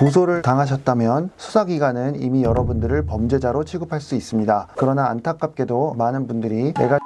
고소를 당하셨다면 수사기관은 이미 여러분들을 범죄자로 취급할 수 있습니다. 그러나 안타깝게도 많은 분들이 내가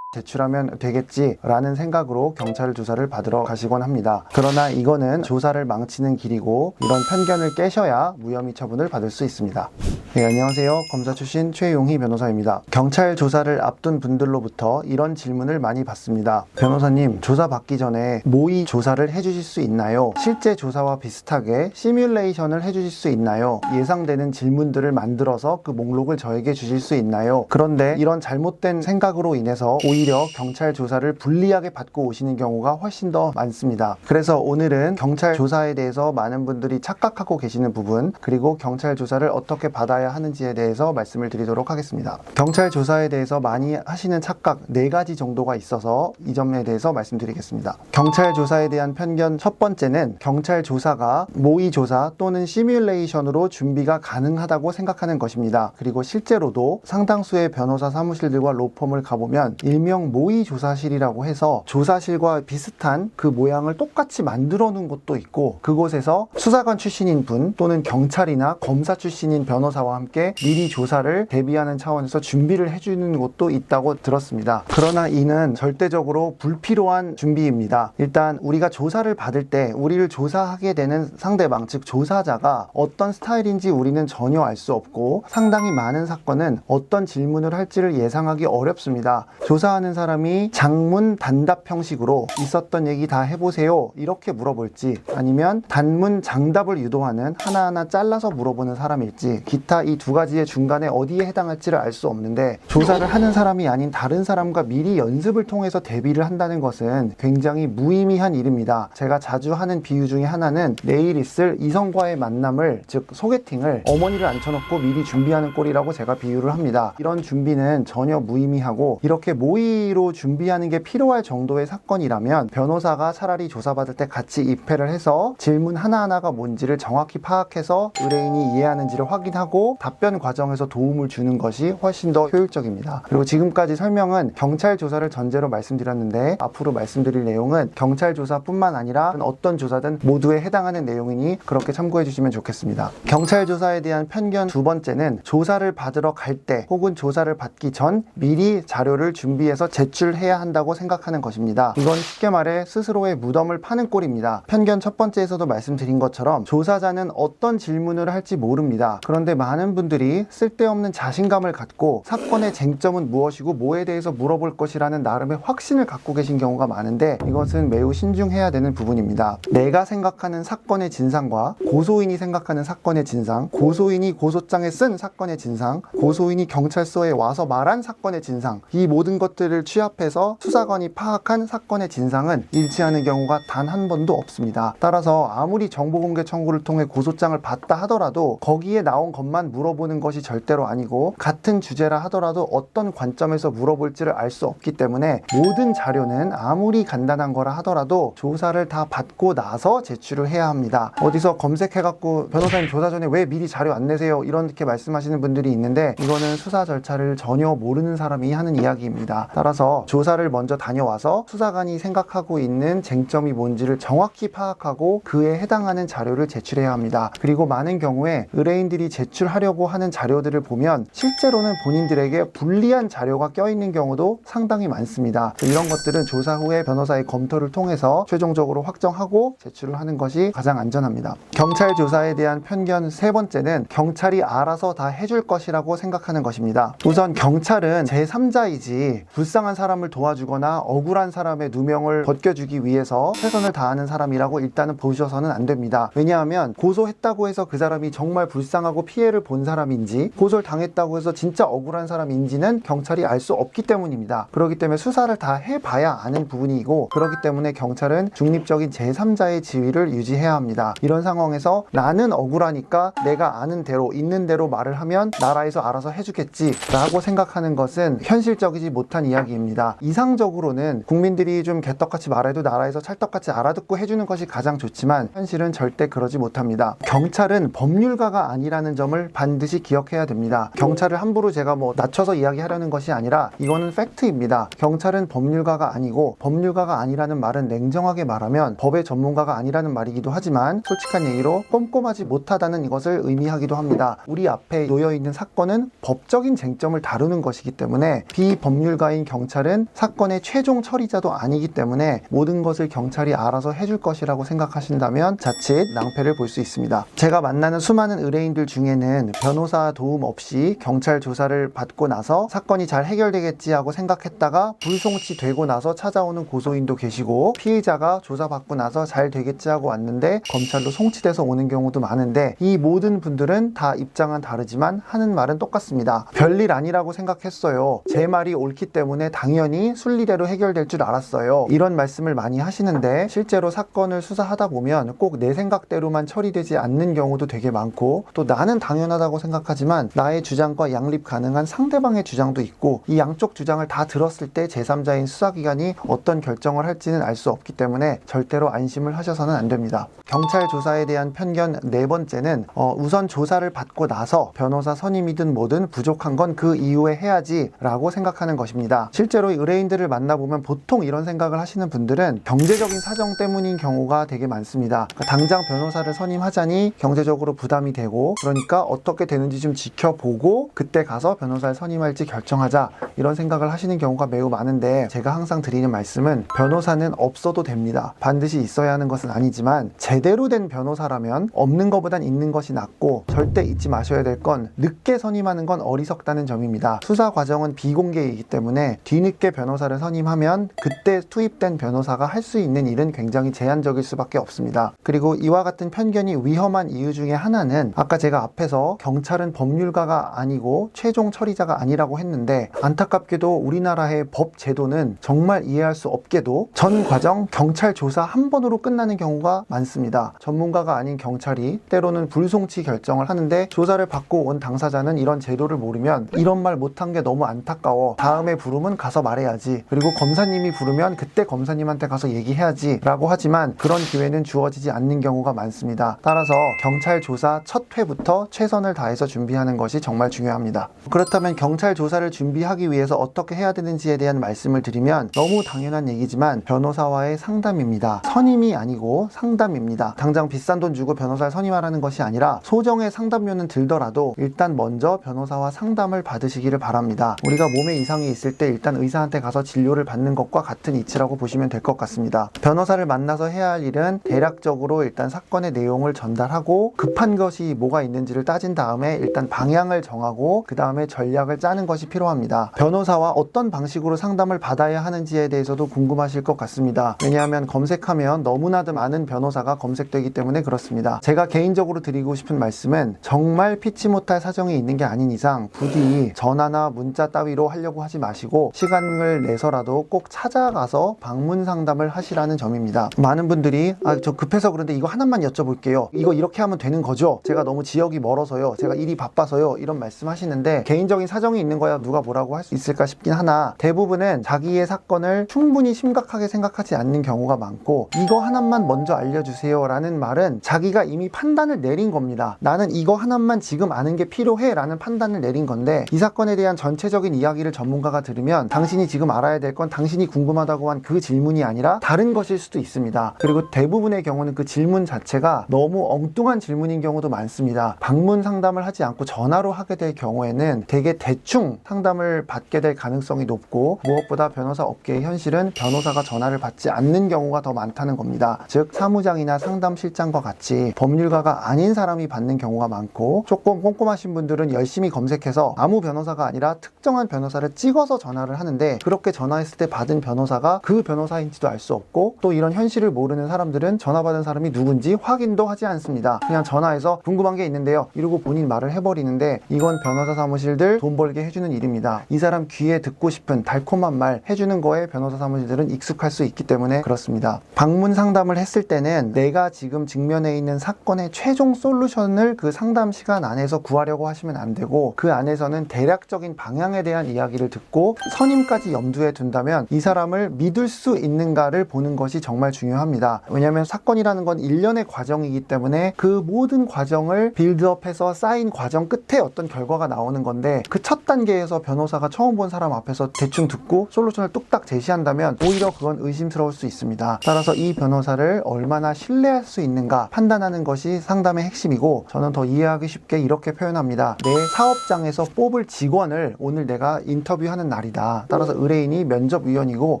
제출하면 되겠지라는 생각으로 경찰 조사를 받으러 가시곤 합니다. 그러나 이거는 조사를 망치는 길이고 이런 편견을 깨셔야 무혐의 처분을 받을 수 있습니다. 네, 안녕하세요. 검사 출신 최용희 변호사입니다. 경찰 조사를 앞둔 분들로부터 이런 질문을 많이 받습니다. 변호사님, 조사 받기 전에 모의 조사를 해주실 수 있나요? 실제 조사와 비슷하게 시뮬레이션을 해주실 수 있나요? 예상되는 질문들을 만들어서 그 목록을 저에게 주실 수 있나요? 그런데 이런 잘못된 생각으로 인해서 오히 려 경찰 조사를 불리하게 받고 오시는 경우가 훨씬 더 많습니다. 그래서 오늘은 경찰 조사에 대해서 많은 분들이 착각하고 계시는 부분, 그리고 경찰 조사를 어떻게 받아야 하는지에 대해서 말씀을 드리도록 하겠습니다. 경찰 조사에 대해서 많이 하시는 착각 네 가지 정도가 있어서 이 점에 대해서 말씀드리겠습니다. 경찰 조사에 대한 편견 첫 번째는 경찰 조사가 모의 조사 또는 시뮬레이션으로 준비가 가능하다고 생각하는 것입니다. 그리고 실제로도 상당수의 변호사 사무실들과 로펌을 가보면 일명 모의 조사실이라고 해서 조사실과 비슷한 그 모양을 똑같이 만들어 놓은 곳도 있고 그곳에서 수사관 출신인 분 또는 경찰이나 검사 출신인 변호사와 함께 미리 조사를 대비하는 차원에서 준비를 해주는 곳도 있다고 들었습니다. 그러나 이는 절대적으로 불필요한 준비입니다. 일단 우리가 조사를 받을 때 우리를 조사하게 되는 상대방 즉 조사자가 어떤 스타일인지 우리는 전혀 알 수 없고 상당히 많은 사건은 어떤 질문을 할지를 예상하기 어렵습니다. 조사 하는 사람이 장문 단답 형식으로 있었던 얘기 다 해보세요 이렇게 물어볼지 아니면 단문 장답을 유도하는 하나하나 잘라서 물어보는 사람일지 기타 이 두 가지의 중간에 어디에 해당할지를 알 수 없는데 조사를 하는 사람이 아닌 다른 사람과 미리 연습을 통해서 대비를 한다는 것은 굉장히 무의미한 일입니다. 제가 자주 하는 비유 중에 하나는 내일 있을 이성과의 만남을 즉 소개팅을 어머니를 앉혀놓고 미리 준비하는 꼴이라고 제가 비유를 합니다. 이런 준비는 전혀 무의미하고 이렇게 모의 로 준비하는 게 필요할 정도의 사건이라면 변호사가 차라리 조사받을 때 같이 입회를 해서 질문 하나하나가 뭔지를 정확히 파악해서 의뢰인이 이해하는지를 확인하고 답변 과정에서 도움을 주는 것이 훨씬 더 효율적입니다. 그리고 지금까지 설명은 경찰 조사를 전제로 말씀드렸는데 앞으로 말씀드릴 내용은 경찰 조사뿐만 아니라 어떤 조사든 모두에 해당하는 내용이니 그렇게 참고해 주시면 좋겠습니다. 경찰 조사에 대한 편견 두 번째는 조사를 받으러 갈 때 혹은 조사를 받기 전 미리 자료를 준비해서 제출해야 한다고 생각하는 것입니다. 이건 쉽게 말해 스스로의 무덤을 파는 꼴입니다. 편견 첫 번째에서도 말씀드린 것처럼 조사자는 어떤 질문을 할지 모릅니다. 그런데 많은 분들이 쓸데없는 자신감을 갖고 사건의 쟁점은 무엇이고 뭐에 대해서 물어볼 것이라는 나름의 확신을 갖고 계신 경우가 많은데 이것은 매우 신중해야 되는 부분입니다. 내가 생각하는 사건의 진상과 고소인이 생각하는 사건의 진상, 고소인이 고소장에 쓴 사건의 진상, 고소인이 경찰서에 와서 말한 사건의 진상, 이 모든 것들 을 취합해서 수사관이 파악한 사건의 진상은 일치하는 경우가 단 한 번도 없습니다. 따라서 아무리 정보공개 청구를 통해 고소장을 받다 하더라도 거기에 나온 것만 물어보는 것이 절대로 아니고 같은 주제라 하더라도 어떤 관점에서 물어볼지를 알 수 없기 때문에 모든 자료는 아무리 간단한 거라 하더라도 조사를 다 받고 나서 제출을 해야 합니다. 어디서 검색해갖고 변호사님 조사 전에 왜 미리 자료 안 내세요? 이렇게 말씀하시는 분들이 있는데 이거는 수사 절차를 전혀 모르는 사람이 하는 이야기입니다. 따라서 조사를 먼저 다녀와서 수사관이 생각하고 있는 쟁점이 뭔지를 정확히 파악하고 그에 해당하는 자료를 제출해야 합니다. 그리고 많은 경우에 의뢰인들이 제출하려고 하는 자료들을 보면 실제로는 본인들에게 불리한 자료가 껴있는 경우도 상당히 많습니다. 이런 것들은 조사 후에 변호사의 검토를 통해서 최종적으로 확정하고 제출을 하는 것이 가장 안전합니다. 경찰 조사에 대한 편견 세 번째는 경찰이 알아서 다 해줄 것이라고 생각하는 것입니다. 우선 경찰은 제3자이지 불 쌍한 사람을 도와주거나 억울한 사람의 누명을 벗겨주기 위해서 최선을 다하는 사람이라고 일단은 보셔서는 안 됩니다. 왜냐하면 고소했다고 해서 그 사람이 정말 불쌍하고 피해를 본 사람인지 고소를 당했다고 해서 진짜 억울한 사람인지는 경찰이 알 수 없기 때문입니다. 그렇기 때문에 수사를 다 해봐야 아는 부분이고 그렇기 때문에 경찰은 중립적인 제3자의 지위를 유지해야 합니다. 이런 상황에서 나는 억울하니까 내가 아는 대로 있는 대로 말을 하면 나라에서 알아서 해주겠지 라고 생각하는 것은 현실적이지 못한 이야기입니다. 이상적으로는 국민들이 좀 개떡같이 말해도 나라에서 찰떡같이 알아듣고 해주는 것이 가장 좋지만 현실은 절대 그러지 못합니다. 경찰은 법률가가 아니라는 점을 반드시 기억해야 됩니다. 경찰을 함부로 제가 뭐 낮춰서 이야기하려는 것이 아니라 이거는 팩트입니다. 경찰은 법률가가 아니고 법률가가 아니라는 말은 냉정하게 말하면 법의 전문가가 아니라는 말이기도 하지만 솔직한 얘기로 꼼꼼하지 못하다는 이것을 의미하기도 합니다. 우리 앞에 놓여 있는 사건은 법적인 쟁점을 다루는 것이기 때문에 비법률가인 경찰은 사건의 최종 처리자도 아니기 때문에 모든 것을 경찰이 알아서 해줄 것이라고 생각하신다면 자칫 낭패를 볼 수 있습니다. 제가 만나는 수많은 의뢰인들 중에는 변호사 도움 없이 경찰 조사를 받고 나서 사건이 잘 해결되겠지 하고 생각했다가 불송치 되고 나서 찾아오는 고소인도 계시고 피의자가 조사받고 나서 잘 되겠지 하고 왔는데 검찰로 송치돼서 오는 경우도 많은데 이 모든 분들은 다 입장은 다르지만 하는 말은 똑같습니다. 별일 아니라고 생각했어요. 제 말이 옳기 때문에 당연히 순리대로 해결될 줄 알았어요. 이런 말씀을 많이 하시는데 실제로 사건을 수사하다 보면 꼭 내 생각대로만 처리되지 않는 경우도 되게 많고 또 나는 당연하다고 생각하지만 나의 주장과 양립 가능한 상대방의 주장도 있고 이 양쪽 주장을 다 들었을 때 제3자인 수사기관이 어떤 결정을 할지는 알 수 없기 때문에 절대로 안심을 하셔서는 안 됩니다. 경찰 조사에 대한 편견 네 번째는 어, 우선 조사를 받고 나서 변호사 선임이든 뭐든 부족한 건 그 이후에 해야지라고 생각하는 것입니다. 실제로 의뢰인들을 만나보면 보통 이런 생각을 하시는 분들은 경제적인 사정 때문인 경우가 되게 많습니다. 그러니까 당장 변호사를 선임하자니 경제적으로 부담이 되고 그러니까 어떻게 되는지 좀 지켜보고 그때 가서 변호사를 선임할지 결정하자 이런 생각을 하시는 경우가 매우 많은데 제가 항상 드리는 말씀은 변호사는 없어도 됩니다. 반드시 있어야 하는 것은 아니지만 제대로 된 변호사라면 없는 것보단 있는 것이 낫고 절대 잊지 마셔야 될 건 늦게 선임하는 건 어리석다는 점입니다. 수사 과정은 비공개이기 때문에 뒤늦게 변호사를 선임하면 그때 투입된 변호사가 할 수 있는 일은 굉장히 제한적일 수밖에 없습니다. 그리고 이와 같은 편견이 위험한 이유 중에 하나는 아까 제가 앞에서 경찰은 법률가가 아니고 최종 처리자가 아니라고 했는데 안타깝게도 우리나라의 법 제도는 정말 이해할 수 없게도 전 과정 경찰 조사 한 번으로 끝나는 경우가 많습니다. 전문가가 아닌 경찰이 때로는 불송치 결정을 하는데 조사를 받고 온 당사자는 이런 제도를 모르면 이런 말 못한 게 너무 안타까워. 다음에 부르 면 가서 말해야지. 그리고 검사님이 부르면 그때 검사님한테 가서 얘기해야지. 라고 하지만 그런 기회는 주어지지 않는 경우가 많습니다. 따라서 경찰 조사 첫 회부터 최선을 다해서 준비하는 것이 정말 중요합니다. 그렇다면 경찰 조사를 준비하기 위해서 어떻게 해야 되는지에 대한 말씀을 드리면 너무 당연한 얘기지만 변호사와의 상담입니다. 선임이 아니고 상담입니다. 당장 비싼 돈 주고 변호사를 선임하라는 것이 아니라 소정의 상담료는 들더라도 일단 먼저 변호사와 상담을 받으시기를 바랍니다. 우리가 몸에 이상이 있을 때 일단 의사한테 가서 진료를 받는 것과 같은 이치라고 보시면 될 것 같습니다. 변호사를 만나서 해야 할 일은 대략적으로 일단 사건의 내용을 전달하고 급한 것이 뭐가 있는지를 따진 다음에 일단 방향을 정하고 그 다음에 전략을 짜는 것이 필요합니다. 변호사와 어떤 방식으로 상담을 받아야 하는지에 대해서도 궁금하실 것 같습니다. 왜냐하면 검색하면 너무나도 많은 변호사가 검색되기 때문에 그렇습니다. 제가 개인적으로 드리고 싶은 말씀은 정말 피치 못할 사정이 있는 게 아닌 이상 부디 전화나 문자 따위로 하려고 하지 마시고 시간을 내서라도 꼭 찾아가서 방문 상담을 하시라는 점입니다. 많은 분들이 아 저 급해서 그런데 이거 하나만 여쭤볼게요. 이거 이렇게 하면 되는 거죠? 제가 너무 지역이 멀어서요. 제가 일이 바빠서요. 이런 말씀하시는데 개인적인 사정이 있는 거야 누가 뭐라고 할 수 있을까 싶긴 하나 대부분은 자기의 사건을 충분히 심각하게 생각하지 않는 경우가 많고 이거 하나만 먼저 알려주세요 라는 말은 자기가 이미 판단을 내린 겁니다. 나는 이거 하나만 지금 아는 게 필요해 라는 판단을 내린 건데 이 사건에 대한 전체적인 이야기를 전문가가 들으 면 당신이 지금 알아야 될 건 당신이 궁금하다고 한 그 질문이 아니라 다른 것일 수도 있습니다. 그리고 대부분의 경우는 그 질문 자체가 너무 엉뚱한 질문인 경우도 많습니다. 방문 상담을 하지 않고 전화로 하게 될 경우에는 되게 대충 상담을 받게 될 가능성이 높고 무엇보다 변호사 업계의 현실은 변호사가 전화를 받지 않는 경우가 더 많다는 겁니다. 즉 사무장이나 상담실장과 같이 법률가가 아닌 사람이 받는 경우가 많고 조금 꼼꼼하신 분들은 열심히 검색해서 아무 변호사가 아니라 특정한 변호사를 찍어서 전화를 하는데 그렇게 전화했을 때 받은 변호사가 그 변호사인지도 알 수 없고 또 이런 현실을 모르는 사람들은 전화 받은 사람이 누군지 확인도 하지 않습니다. 그냥 전화해서 궁금한 게 있는데요. 이러고 본인 말을 해버리는데 이건 변호사 사무실들 돈 벌게 해주는 일입니다. 이 사람 귀에 듣고 싶은 달콤한 말 해주는 거에 변호사 사무실들은 익숙할 수 있기 때문에 그렇습니다. 방문 상담을 했을 때는 내가 지금 직면해 있는 사건의 최종 솔루션을 그 상담 시간 안에서 구하려고 하시면 안 되고 그 안에서는 대략적인 방향에 대한 이야기를 듣고 선임까지 염두에 둔다면 이 사람을 믿을 수 있는가를 보는 것이 정말 중요합니다. 왜냐하면 사건이라는 건 일련의 과정이기 때문에 그 모든 과정을 빌드업해서 쌓인 과정 끝에 어떤 결과가 나오는 건데 그 첫 단계에서 변호사가 처음 본 사람 앞에서 대충 듣고 솔루션을 뚝딱 제시한다면 오히려 그건 의심스러울 수 있습니다. 따라서 이 변호사를 얼마나 신뢰할 수 있는가 판단하는 것이 상담의 핵심이고 저는 더 이해하기 쉽게 이렇게 표현합니다. 내 사업장에서 뽑을 직원을 오늘 내가 인터뷰하는 날이 다. 따라서 의뢰인이 면접위원이고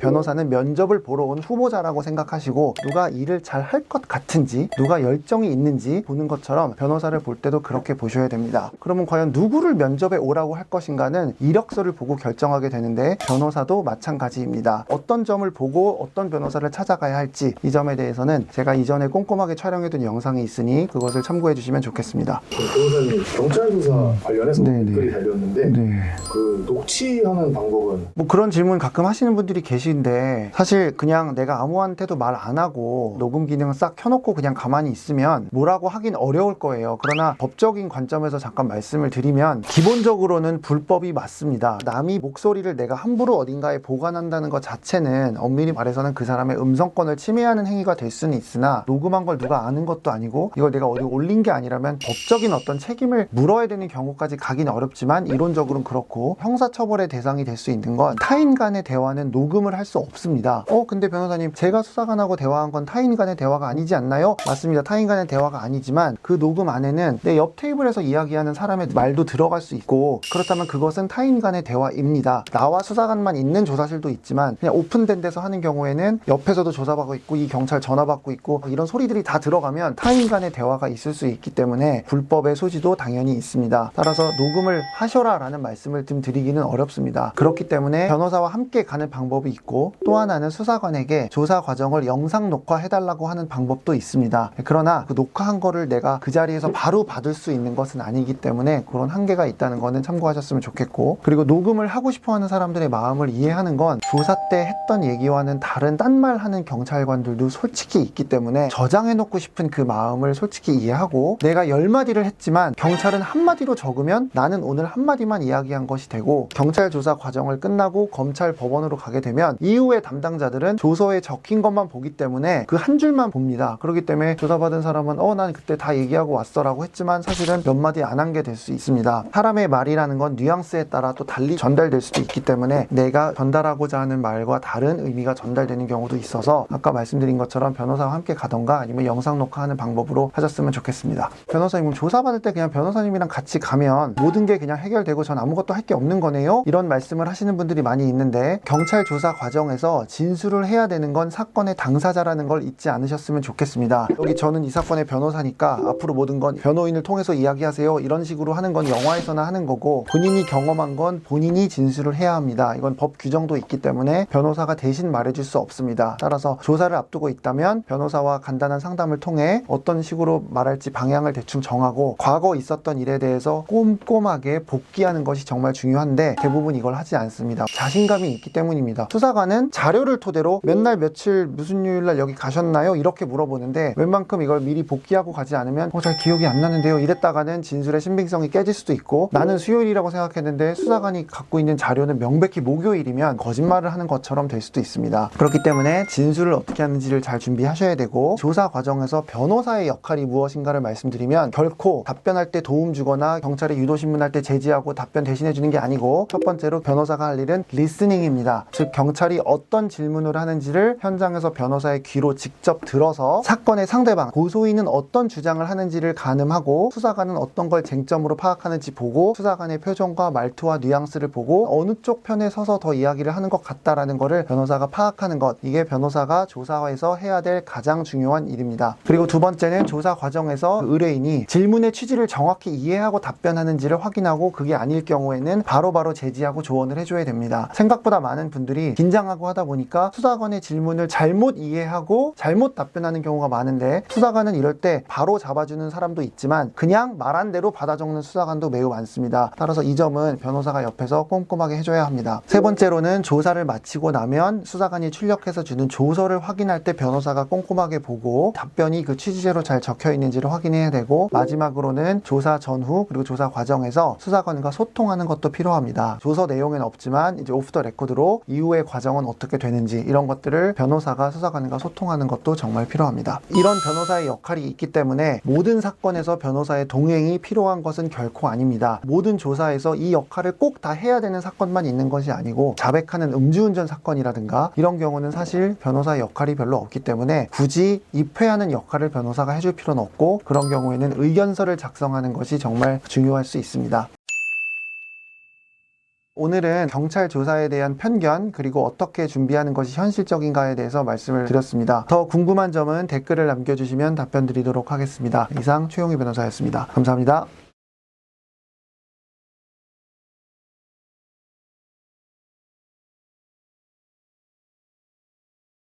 변호사는 면접을 보러 온 후보자라고 생각하시고 누가 일을 잘 할 것 같은지 누가 열정이 있는지 보는 것처럼 변호사를 볼 때도 그렇게 보셔야 됩니다. 그러면 과연 누구를 면접에 오라고 할 것인가는 이력서를 보고 결정하게 되는데 변호사도 마찬가지입니다. 어떤 점을 보고 어떤 변호사를 찾아가야 할지 이 점에 대해서는 제가 이전에 꼼꼼하게 촬영해둔 영상이 있으니 그것을 참고해 주시면 좋겠습니다. 그 변호사님 경찰 조사 관련해서 네, 네. 댓글이 달렸는데 네. 그 녹취하는 방법 은 뭐 그런 질문 가끔 하시는 분들이 계신데 사실 그냥 내가 아무한테도 말 안 하고 녹음 기능을 싹 켜놓고 그냥 가만히 있으면 뭐라고 하긴 어려울 거예요. 그러나 법적인 관점에서 잠깐 말씀을 드리면 기본적으로는 불법이 맞습니다. 남이 목소리를 내가 함부로 어딘가에 보관한다는 것 자체는 엄밀히 말해서는 그 사람의 음성권을 침해하는 행위가 될 수는 있으나 녹음한 걸 누가 아는 것도 아니고 이걸 내가 어디 올린 게 아니라면 법적인 어떤 책임을 물어야 되는 경우까지 가긴 어렵지만 이론적으로는 그렇고 형사처벌의 대상이 될수 있는 건 타인 간의 대화는 녹음을 할 수 없습니다. 어, 근데 변호사님, 제가 수사관하고 대화한 건 타인 간의 대화가 아니지 않나요? 맞습니다. 타인 간의 대화가 아니지만 그 녹음 안에는 내 옆 테이블에서 이야기하는 사람의 말도 들어갈 수 있고 그렇다면 그것은 타인 간의 대화입니다. 나와 수사관만 있는 조사실도 있지만 그냥 오픈된 데서 하는 경우에는 옆에서도 조사받고 있고 이 경찰 전화 받고 있고 이런 소리들이 다 들어가면 타인 간의 대화가 있을 수 있기 때문에 불법의 소지도 당연히 있습니다. 따라서 녹음을 하셔라 라는 말씀을 좀 드리기는 어렵습니다. 그렇 기 때문에 변호사와 함께 가는 방법이 있고 또 하나는 수사관에게 조사 과정을 영상 녹화해달라고 하는 방법도 있습니다. 그러나 그 녹화한 거를 내가 그 자리에서 바로 받을 수 있는 것은 아니기 때문에 그런 한계가 있다는 거는 참고하셨으면 좋겠고 그리고 녹음을 하고 싶어 하는 사람들의 마음을 이해하는 건 조사 때 했던 얘기와는 다른 딴 말 하는 경찰관들도 솔직히 있기 때문에 저장해 놓고 싶은 그 마음을 솔직히 이해하고 내가 열 마디를 했지만 경찰은 한 마디로 적으면 나는 오늘 한 마디만 이야기한 것이 되고 경찰 조사 과정 을 끝나고 검찰 법원으로 가게 되면 이후의 담당자들은 조서에 적힌 것만 보기 때문에 그 한 줄만 봅니다. 그렇기 때문에 조사받은 사람은 어 난 그때 다 얘기하고 왔어라고 했지만 사실은 몇 마디 안 한 게 될 수 있습니다. 사람의 말이라는 건 뉘앙스에 따라 또 달리 전달될 수도 있기 때문에 내가 전달하고자 하는 말과 다른 의미가 전달되는 경우도 있어서 아까 말씀드린 것처럼 변호사와 함께 가던가 아니면 영상 녹화하는 방법으로 하셨으면 좋겠습니다. 변호사님 조사받을 때 그냥 변호사님이랑 같이 가면 모든 게 그냥 해결되고 전 아무것도 할 게 없는 거네요? 이런 말씀을 하시는 분들이 많이 있는데 경찰 조사 과정에서 진술을 해야 되는 건 사건의 당사자라는 걸 잊지 않으셨으면 좋겠습니다. 여기 저는 이 사건의 변호사니까 앞으로 모든 건 변호인을 통해서 이야기하세요. 이런 식으로 하는 건 영화에서나 하는 거고 본인이 경험한 건 본인이 진술을 해야 합니다. 이건 법 규정도 있기 때문에 변호사가 대신 말해줄 수 없습니다. 따라서 조사를 앞두고 있다면 변호사와 간단한 상담을 통해 어떤 식으로 말할지 방향을 대충 정하고 과거 있었던 일에 대해서 꼼꼼하게 복귀하는 것이 정말 중요한데 대부분 이걸 하지 않습니다. 자신감이 있기 때문입니다. 수사관은 자료를 토대로 몇 날 며칠 무슨 요일 날 여기 가셨나요? 이렇게 물어보는데 웬만큼 이걸 미리 복귀하고 가지 않으면 어, 잘 기억이 안 나는데요. 이랬다가는 진술의 신빙성이 깨질 수도 있고 나는 수요일이라고 생각했는데 수사관이 갖고 있는 자료는 명백히 목요일이면 거짓말을 하는 것처럼 될 수도 있습니다. 그렇기 때문에 진술을 어떻게 하는지를 잘 준비하셔야 되고 조사 과정에서 변호사의 역할이 무엇인가를 말씀드리면 결코 답변할 때 도움 주거나 경찰에 유도 신문할 때 제지하고 답변 대신해 주는 게 아니고 첫 번째로 변호 사가 할 일은 리스닝입니다. 즉 경찰이 어떤 질문을 하는지를 현장에서 변호사의 귀로 직접 들어서 사건의 상대방 고소인은 어떤 주장을 하는지를 가늠하고 수사관은 어떤 걸 쟁점으로 파악하는지 보고 수사관의 표정과 말투와 뉘앙스를 보고 어느 쪽 편에 서서 더 이야기를 하는 것 같다라는 거를 변호사가 파악하는 것 이게 변호사가 조사에서 해야 될 가장 중요한 일입니다. 그리고 두 번째는 조사 과정에서 의뢰인이 질문의 취지를 정확히 이해하고 답변하는지를 확인하고 그게 아닐 경우에는 바로바로 제지하고 조언을 해줘야 됩니다. 생각보다 많은 분들이 긴장하고 하다 보니까 수사관의 질문을 잘못 이해하고 잘못 답변하는 경우가 많은데 수사관은 이럴 때 바로 잡아주는 사람도 있지만 그냥 말한 대로 받아 적는 수사관도 매우 많습니다. 따라서 이 점은 변호사가 옆에서 꼼꼼하게 해줘야 합니다. 세 번째로는 조사를 마치고 나면 수사관이 출력해서 주는 조서를 확인할 때 변호사가 꼼꼼하게 보고 답변이 그 취지대로 잘 적혀 있는지를 확인해야 되고 마지막으로는 조사 전후 그리고 조사 과정에서 수사관과 소통하는 것도 필요합니다. 조서 내용엔 없지만 이제 오프 더 레코드로 이후의 과정은 어떻게 되는지 이런 것들을 변호사가 수사관과 소통하는 것도 정말 필요합니다. 이런 변호사의 역할이 있기 때문에 모든 사건에서 변호사의 동행이 필요한 것은 결코 아닙니다. 모든 조사에서 이 역할을 꼭 다 해야 되는 사건만 있는 것이 아니고 자백하는 음주운전 사건이라든가 이런 경우는 사실 변호사의 역할이 별로 없기 때문에 굳이 입회하는 역할을 변호사가 해줄 필요는 없고 그런 경우에는 의견서를 작성하는 것이 정말 중요할 수 있습니다. 오늘은 경찰 조사에 대한 편견 그리고 어떻게 준비하는 것이 현실적인가에 대해서 말씀을 드렸습니다. 더 궁금한 점은 댓글을 남겨주시면 답변 드리도록 하겠습니다. 이상 최용희 변호사였습니다. 감사합니다.